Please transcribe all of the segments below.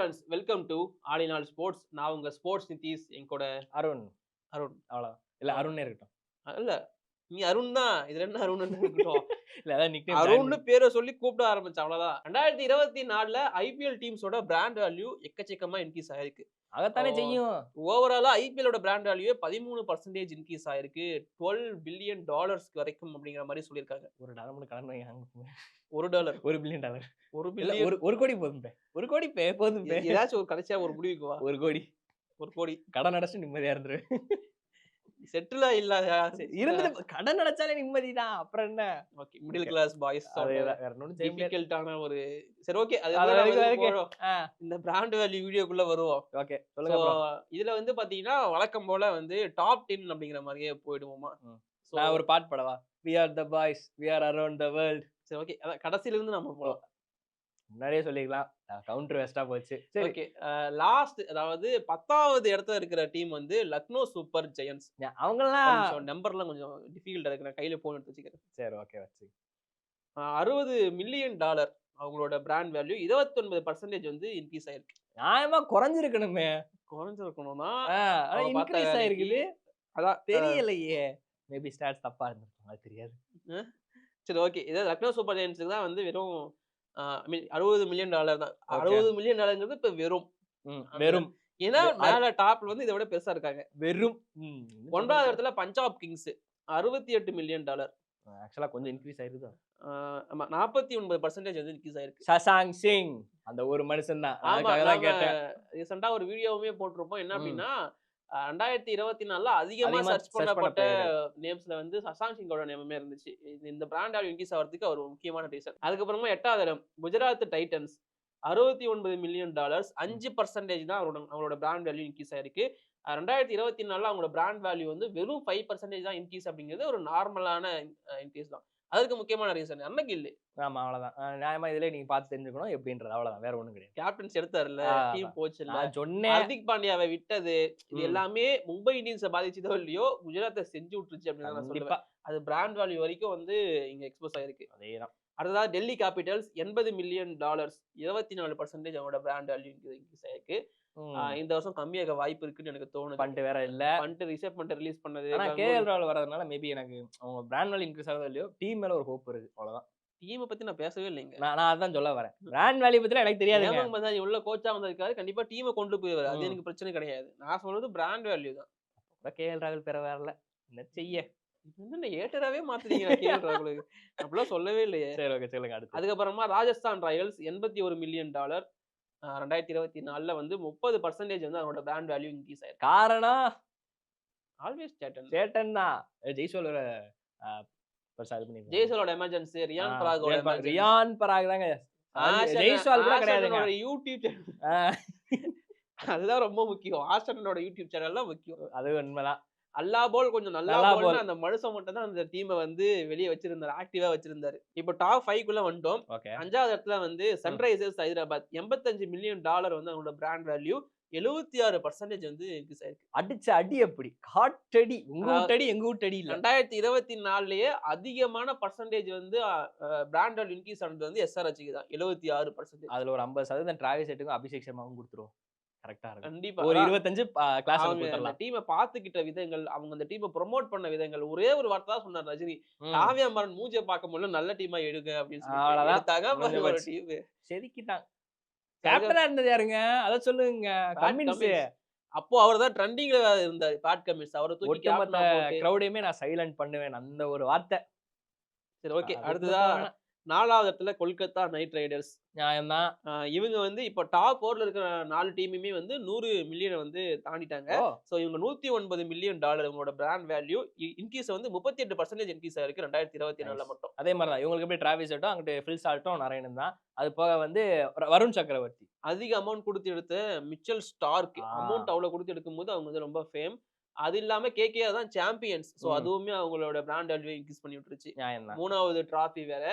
Friends welcome to ஆலினால் sports நான் உங்க sports Nitish என் கூட அருண். அருண் அவ்வளோ இல்ல அருணே இருக்கட்டும் இல்ல நீ அருண் தான். இதுல என்ன அருண் இல்ல அதான் நிக் அருண்னு பேரை சொல்லி கூப்பிட ஆரம்பிச்சு அவ்வளவுதான். ரெண்டாயிரத்தி இருபத்தி நாலுல ஐபிஎல் டீம்ஸோட பிராண்ட் வேல்யூ எக்கச்சக்கமா இன்க்ரீஸ் ஆயிருக்கு. அதைத்தானே. செய்யும். ஓவராலா ஐபிஎலோட பிராண்ட் வேல்யூ பதிமூணு பர்சன்டேஜ் இன்க்ரீஸ் ஆயிருக்கு. டுவெல் பில்லியன் டாலர்ஸ்க்கு வரைக்கும் அப்படிங்கிற மாதிரி சொல்லியிருக்காங்க. ஒரு டாலர் மட்டும் கடன். ஒரு டாலர் ஒரு பில்லியன் டாலர் ஒரு பில்லியன் ஒரு ஒரு கோடி போதும் ஒரு கோடி பே போதும் ஏதாச்சும் ஒரு கடைசியா ஒரு முடிவுக்கு வா. ஒரு கோடி. ஒரு கோடி. கடன் அடைச்சு நிம்மதியா இருந்துரு. செட்டிலா இல்லாத இருந்து கடன் அடைச்சாலே நிம்மதிதான். அப்புறம் என்ன? ஓகே மிடில் கிளாஸ் பாய்ஸ் டிஃபிகல்ட்டான ஒரு சரி ஓகே. அது இந்த பிராண்ட் வேல்யூ வீடியோக்குள்ள வருவோம். ஓகே சொல்லுங்க. இதுல வந்து பாத்தீங்கன்னா வழக்கம் போல வந்து டாப் டென் அப்படிங்கிற மாதிரியே போயிடுவோமா? நான் ஒரு பாட்டு Padwa? We are the boys we are around the world சரி ஓகே. அதான் கடைசில இருந்து நம்ம போலாம். முன்னாடியே சொல்லிக்கலாம் கவுண்டர் வேஸ்டா போச்சு. சரி. ஓகே. லாஸ்ட் அதாவது பத்தாவது இடத்துல இருக்கிற டீம் வந்து லக்னோ சூப்பர் ஜெயன்ஸ் அவங்கெல்லாம் நம்பர்லாம் கொஞ்சம் டிஃபிகல்ட்டா இருக்கு. நான் கையில போன் எடுத்து வச்சுக்கிறேன். சரி ஓகே வச்சு. அறுபது மில்லியன் டாலர் அவங்களோட பிராண்ட் வேல்யூ இருபத்தொன்பது பர்சன்டேஜ் வந்து இன்க்ரீஸ் ஆயிருக்கு. நியாயமா குறைஞ்சிருக்கணுமே. குறைஞ்சிருக்கணும்னா இன்க்ரீஸ் ஆயிருக்குது. அதான் தெரியலையே. மேபி ஸ்டாட்ஸ் தப்பா இருந்திருக்கும். அது தெரியாது. சரி ஓகே இதாவது லக்னோ சூப்பர் ஜெயின்ஸுக்கு தான் வந்து வெறும் ஐ மீன் அறுபது மில்லியன் டாலர் தான். அறுபது மில்லியன் டாலர்ங்கிறது இப்போ வெறும். வெறும். ஏன்னா மேல டாப்ல வந்து இதை விட பெருசா இருக்காங்க. வெறும். சொல்றது. இடத்துல பஞ்சாப் கிங்ஸ் அறுபத்தி எட்டு மில்லியன் டாலர் ஆக்சுவலா கொஞ்சம் இன்க்ரீஸ் ஆயிருது ஆமா நாற்பத்தி ஒன்பது பர்சன்டேஜ் வந்து இன்க்ரீஸ் ஆயிருக்கு. சசாங் சிங். அந்த ஒரு மனுஷன் தான். ஆமா கேட்டேன். ரீசெண்டா ஒரு வீடியோவுமே போட்டிருப்போம். என்ன. அப்படின்னா ரெண்டாயிரத்தி இருபத்தி நாலுல அதிகமா சர்ச் பண்ணப்பட்ட. நேம்ஸ்ல வந்து சசாங் சிங்கோட நேமே இருந்துச்சு. இந்த பிராண்ட் வேல்யூ இன்க்ரீஸ் ஆகிறதுக்கு ஒரு முக்கியமான ரீசன் அதுக்கப்புறமா எட்டாவது இடம் குஜராத் டைட்டன்ஸ் அறுபத்தி ஒன்பது மில்லியன் டாலர்ஸ் அஞ்சு பர்சன்டேஜ் தான் அவரோட அவங்களோட பிராண்ட் வேல்யூ இன்க்ரீஸ் ஆயிருக்கு. ரெண்டாயிரத்தி இருபத்தி நாலுல அவங்களோட பிராண்ட் வேல்யூ வந்து வெறும் ஃபைவ் பர்சன்டேஜ் தான் இன்க்ரீஸ் அப்படிங்கிறது ஒரு நார்மலான இன்க்ரீஸ் தான். அதுக்கு முக்கியமான ரீசன் அன்னைக்கு இல்லை. ஆமா அவ்வளவுதான். நியாயமா இதுல நீங்க பார்த்து தெரிஞ்சுக்கணும். எப்படின்றது அவ்வளவுதான். வேற ஒண்ணும் கிடையாது. கேப்டன்ஸ் எடுத்தாருல்ல ஆ, டீம் போச்சு நான் சொன்னேன். ஹர்திக் பாண்டியாவை விட்டது. இது. எல்லாமே மும்பை இந்தியன்ஸை பாதிச்சதோ இல்லையோ குஜராத்தை செஞ்சு விட்டுருச்சு அப்படின்னு நான் சொல்லுவேன். அது பிராண்ட் வேல்யூ வரைக்கும் வந்து இங்க எக்ஸ்போஸ் ஆயிருக்கு. அதேதான். அடுத்ததா டெல்லி கேபிட்டல்ஸ் எண்பது மில்லியன் டாலர்ஸ் இருபத்தி நாலு பர்சன்டேஜ் அவங்களோட பிராண்ட் வேல்யூ இன்க்ரீஸ் ஆயிருக்கு இந்த வருஷம் கம்மியாக வாய்ப்பு இருக்குன்னு எனக்கு தோணுது. பண்ணிட்டு வேற இல்ல. பண்ணிட்டு ரிசர்வ் பண்ணிட்டு ரிலீஸ் பண்ணது ஆனா கேஎல் ராவல் வரதுனால மேபி எனக்கு அவங்க பிராண்ட் வேல்யூ இன்க்ரீஸ் ஆகுதோ இல்லையோ டீம் மேல ஒரு ஹோப் இருக்கு. அவ்வளவுதான். டீமை பத்தி நான் பேசவே இல்லைங்க. நான் நான் அதான் சொல்ல வரேன். பிராண்ட் வேல்யூ பத்தி எனக்கு மசாஜ் உள்ள கோச்சா வந்திருக்காரு கண்டிப்பா டீமை கொண்டு போயிருவாரு அது. எனக்கு பிரச்சனை கிடையாது. நான் சொல்றது பிராண்ட் வேல்யூ தான். கேஎல் ராகுல் பெற வரல. என்ன செய்ய? ஏட்டராவே மாத்துறீங்க கேஎல் ராகுலுக்கு? அப்படிலாம் சொல்லவே இல்லையே. சரி ஓகே சொல்லுங்க அடுத்து. அதுக்கப்புறமா ராஜஸ்தான் ராயல்ஸ் எண்பத்தி ஒரு மில்லியன் டாலர் ரெண்டாயிரத்தி இருபத்தி நாலுல வந்து முப்பது பர்சன்டேஜ் வந்து அவனோட பிராண்ட் வேல்யூ இன்க்ரீஸ் ஆயிருக்கு. காரணம்? ஆல்வேஸ் சேட்டன் சேட்டன் தான் ஜெய்சோல் ஒரு பெருசா இது பண்ணிருக்காங்க. ஜெய்சலோட எமர்ஜென்சி ரியான் பராகோட ரியான் பராக். தாங்க. ஜெய்ஸ்வால் கூட ஆஷனோட யூடியூப் அதுதான் ரொம்ப முக்கியம். ஆஸ்டனோட யூடியூப் சேனல் தான் முக்கியம். அது உண்மைதான். அல்லா போல் கொஞ்சம் நல்லா போல். அந்த மனுஷன் மட்டும் தான் அந்த டீமை வந்து வெளியே வச்சிருந்தாரு ஆக்டிவா வச்சிருந்தாரு. இப்போ டாப் ஃபைவ் குள்ள வந்துட்டோம். அஞ்சாவது இடத்துல வந்து சன்ரைசர்ஸ் ஹைதராபாத். எண்பத்தஞ்சு மில்லியன் டாலர் வந்து அவங்களோட பிராண்ட் வேல்யூ எழுபத்தி ஆறு பர்சன்டேஜ் வந்து இன்க்ரீஸ் ஆயிருக்கு அடிச்ச அடி எப்படி? காட்டடி. உங்க வீட்டடி எங்க வீட்டடி இல்ல. ரெண்டாயிரத்தி இருபத்தி நாலுலயே அதிகமான பர்சன்டேஜ் வந்து பிராண்ட் வேல்யூ இன்க்ரீஸ் ஆனது வந்து எஸ்ஆர்ஹெச்சுக்கு தான். எழுபத்தி ஆறு பர்சன்டேஜ் அதுல ஒரு ஐம்பது சதவீதம் டிராவிஸ் செட்டுக்கும் அபிஷேக் சர்மாவும் கொடுத்துருவோம். கரெக்டா இருக்கும். கண்டிப்பா. ஒரு இருபத்தஞ்சு கிளாஸ் அவங்க டீமை பாத்துக்கிட்ட விதங்கள் அவங்க அந்த டீமை ப்ரொமோட் பண்ண விதங்கள் ஒரே ஒரு வார்த்தை தான் சொன்னார் ரஜினி. காவியா மாறன் மூஞ்ச பார்க்க முடியல நல்ல டீமா எடுங்க அப்படின்னு சொல்லி ஒரு. டீம். செதுக்கிட்டாங்க. கேப்டனா இருந்தது யாருங்க? அத சொல்லுங்க. கமின்ஸ். அப்போ அவர் தான் ட்ரெண்டிங்ல இருந்தார் பேட் கமின்ஸ். அவரை தூக்கி கிரௌடையுமே நான் சைலண்ட் பண்ணுவேன் அந்த ஒரு வார்த்தை. சரி ஓகே அது அடுத்ததா வேணாம். நாலாவது இடத்துல கொல்கத்தா நைட் ரைடர்ஸ். நியாயம்தான். இவங்க வந்து இப்போ டாப் ஓர்ல இருக்கிற நாலு டீமுமே வந்து நூறு மில்லியனை வந்து தாண்டிட்டாங்க. ஸோ இவங்க நூத்தி ஒன்பது மில்லியன் டாலர் இவங்களோட பிராண்ட் வேல்யூ இன்க்ரீஸ் வந்து முப்பத்தி எட்டு பர்சன்டேஜ் இன்க்ரீஸ் ஆயிருக்கு ரெண்டாயிரத்தி இருபத்தி நாலுல. மட்டும். அதே மாதிரி தான் இவங்களுக்கு எப்படி டிராவிஸ் ஆட்டும் அங்கிட்டு ஃபில் சால்ட்டும் நாராயணன் தான். அது போக வந்து வருண் சக்கரவர்த்தி அதிக அமௌண்ட் கொடுத்து எடுத்த மிச்சல் ஸ்டார்க். அமௌண்ட் அவ்வளவு கொடுத்து எடுக்கும்போது அவங்க வந்து ரொம்ப ஃபேம் அது இல்லாம கேகே தான் சாம்பியன்ஸ் ம். அதுவுமே அவங்களோட பிராண்ட் வேல்யூ இன்க்ரீஸ் பண்ணி விட்டுருச்சு. மூணாவது டிராஃபி வேற.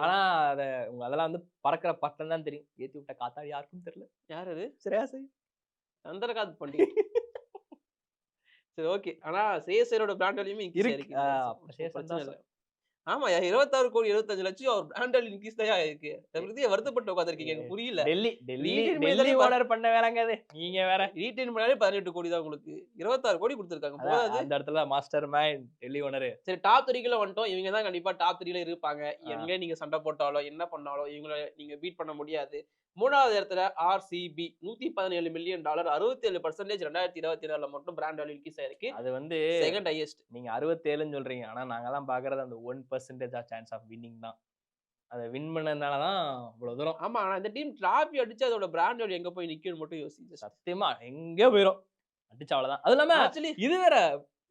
ஆனா அத அதெல்லாம் வந்து பறக்கிற பட்டம் தான் தெரியும். ஏத்தி விட்ட காத்தாடி யாருக்கும் தெரியல. யார் அது? சரியா சரி சந்திரகாந்த் பண்டிகை சரி ஓகே ஆனா சேசரோட பிராண்ட் வேல்யூமே இன்க்ரீஸ் இருக்கு. ஆயிருக்கு ஆ, So, அப்ப சரி, பிரச்சனை சந்தோஷம். இல்ல ஆமா இருபத்தாறு கோடி இருபத்தஞ்சு லட்சம் அவர் பிராண்ட் வேல்யூ இன்க்ரீஸ் தான் இருக்கு. பத்தி வருத்தப்பட்டு உட்காந்துருக்கீங்க எனக்கு புரியல. டெல்லி டெல்லி ஓனர் பண்ண வேலைங்க அது. நீங்க வேற. ரீட்டைன் பண்ணாலே பதினெட்டு கோடி தான் உங்களுக்கு. இருபத்தாறு கோடி கொடுத்துருக்காங்க. போதாது. அந்த இடத்துல மாஸ்டர் மைண்ட் டெல்லி ஓனர் சரி டாப் த்ரீக்குள்ள வந்துட்டோம். இவங்க தான் கண்டிப்பா டாப் த்ரீல இருப்பாங்க. எங்க நீங்க சண்டை போட்டாலோ என்ன பண்ணாலோ இவங்கள நீங்க பீட் பண்ண முடியாது. மூணாவது இடத்துல ஆர்சிபி நூத்தி பதினேழு மில்லியன் டாலர் அறுபத்தி ஏழு பர்சன்டேஜ் ரெண்டாயிரத்தி இருபத்தி ஏழுல மட்டும் பிராண்ட் வேல்யூ இன்க்ரீஸ் ஆயிருக்கு அது வந்து செகண்ட் ஹையஸ்ட் நீங்க அறுபத்தேழுன்னு சொல்றீங்க. ஆனா நாங்கெல்லாம் பாக்குறது அந்த one percentage of chance of winning தான். அதை வின் பண்ணதுனால தான் இவ்வளவு தூரம். ஆமா ஆனா இந்த டீம் டிராபி அடிச்சு அதோட பிராண்ட் வேல்யூ எங்க போய் நிக்கும்னு மட்டும் யோசிச்சு சத்தியமா எங்கே போயிரும். அடிச்ச அவ்வளவுதான். அது இல்லாம ஆக்சுவலி இது வேற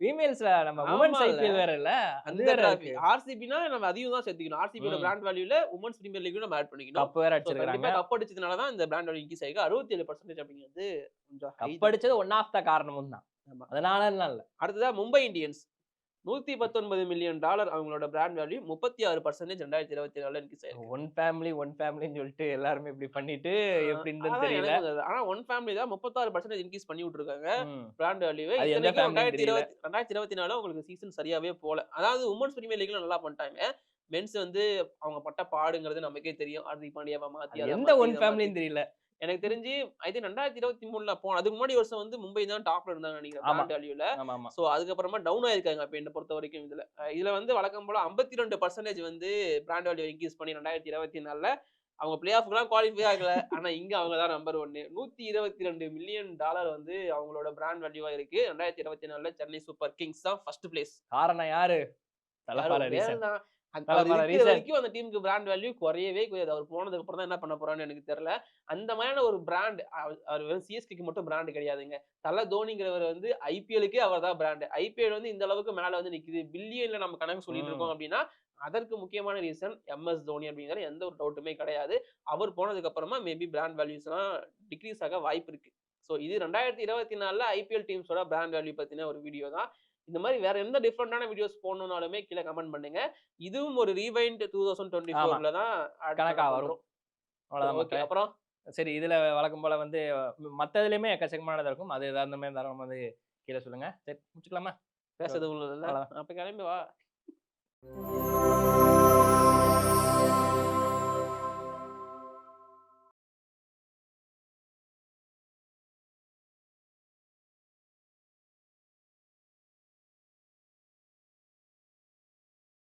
ஃபீமேல்ஸ்ல நம்ம உமன்ஸ். ஐபிஎல் வேற இல்ல அந்த வேற ஆர்சிபினா நம்ம அதையும் தான் சேர்த்துக்கணும். ஆர்சிபியோட. பிராண்ட் வேல்யூல உமன்ஸ் பிரீமியர் லீக் நம்ம ஆட் பண்ணிக்கணும். கப் வேற அடிச்சிருக்காங்க கப் அடிச்சதுனால தான் இந்த பிராண்ட் வேல்யூ இன்க்ரீஸ் ஆயிருக்கு. அறுபத்தி ஏழு பர்சன்டேஜ் அப்படிங்கிறது கப் அடிச்சது ஒன் ஆஃப் த காரணமும் தான். அதனால இல்ல. அடுத்ததா மும்பை இந்தியன்ஸ். நூத்தி பத்தொன்பது மில்லியன் டாலர் அவங்களோட பிராண்ட் வேல்யூ முப்பத்தி ஆறு பர்சன்டேஜ் ரெண்டாயிரத்தி இருபத்தி நாலுல இன்க்ரீஸ் ஆயிருக்கு ஒன் ஃபேமிலி ஒன் ஃபேமிலின்னு சொல்லிட்டு எல்லாருமே இப்படி பண்ணிட்டு எப்படின்னு தெரியல. எனக்கு அது- ஆனா ஒன் ஃபேமிலி தான் முப்பத்தாறு பர்சன்டேஜ் இன்க்ரீஸ் பண்ணி விட்டுருக்காங்க. பிராண்ட் வேல்யூ அது எந்த family ன்னு ரெண்டாயிரத்தி. இருபத்தி ரெண்டாயிரத்தி இருபத்தி நாலு உங்களுக்கு சீசன் சரியாவே போல. அதாவது உமன்ஸ் பிரீமியர் லீக்ல நல்லா பண்ணிட்டாங்க. மென்ஸ் வந்து அவங்க பட்ட பாடுங்கிறது நமக்கே தெரியும். ஹார்திக் பாண்டியாவை மாத்தி அது அதை எந்த ஒன் ஃபேமிலின்னு. தெரியல. எனக்கு தெரிஞ்சு ஐ திங்க் ரெண்டாயிரத்தி இருபத்தி மூணுல போன அதுக்கு முன்னாடி வருஷம் வந்து மும்பை தான் டாப்ல இருந்தாங்க நினைக்கிறேன் வேல்யூல சோ அதுக்கப்புறமா டவுன் ஆயிருக்காங்க அப்ப என்ன பொறுத்த வரைக்கும் இதுல. இதுல வந்து வழக்கம் போல ஐம்பத்தி ரெண்டு பர்சன்டேஜ் வந்து பிராண்ட் வேல்யூ இன்க்ரீஸ் பண்ணி ரெண்டாயிரத்தி இருபத்தி நாலுல அவங்க பிளே ஆஃப்க்குலாம் குவாலிஃபை ஆகல. ஆனா இங்க அவங்க தான் நம்பர் ஒன்னு நூத்தி இருபத்தி ரெண்டு மில்லியன் டாலர் வந்து அவங்களோட பிராண்ட் வேல்யூவா இருக்கு. ரெண்டாயிரத்தி இருபத்தி நாலுல சென்னை சூப்பர் கிங்ஸ் தான் ஃபர்ஸ்ட் பிளேஸ் காரணம் யாரு? வரைக்கும் அந்த டீமுக்கு பிராண்ட் வேல்யூ குறையவே குறையாது. அவர் போனதுக்கு அப்புறம் தான் என்ன பண்ண போறான்னு எனக்கு தெரியல. அந்த மாதிரியான ஒரு பிராண்ட் அவர் வெறும் சிஎஸ்கேக்கு மட்டும் பிராண்ட் கிடையாதுங்க. தல தோனிங்கிறவர் வந்து ஐபிஎலுக்கே அவர் தான் பிராண்ட் ஐபிஎல் வந்து இந்த அளவுக்கு மேல வந்து நிக்குது. பில்லியன்ல நம்ம கணக்கு சொல்லிட்டு. இருக்கோம் அப்படின்னா அதற்கு முக்கியமான ரீசன் எம்எஸ் தோனி அப்படிங்கிற எந்த ஒரு டவுட்டுமே கிடையாது. அவர் போனதுக்கு அப்புறமா மேபி பிராண்ட் வேல்யூஸ்லாம் டிக்ரீஸ் ஆக வாய்ப்பு இருக்கு. ஸோ இது ரெண்டாயிரத்தி இருபத்தி நாலுல ஐபிஎல் டீம்ஸோட பிராண்ட் வேல்யூ பத்தின ஒரு வீடியோ தான். இந்த மாதிரி வேற எந்த டிஃப்ரெண்டான வீடியோஸ் போடணும்னாலுமே கீழே கமெண்ட் பண்ணுங்க இதுவும் ஒரு ரீவைண்ட் டூ தௌசண்ட் டுவெண்ட்டி. ஃபோர்ல தான் கணக்கா வரும். அவ்வளவுதான் மக்களே. அப்புறம் சரி இதுல வழக்கம் போல வந்து மத்த இதுலயுமே எக்கச்சக்கமானதா இருக்கும் அது ஏதாவது மாதிரி இருந்தாலும் வந்து கீழே சொல்லுங்க சரி முடிச்சுக்கலாமா பேசுறது உள்ள அவ்வளவுதான். அப்ப கிளம்பி வா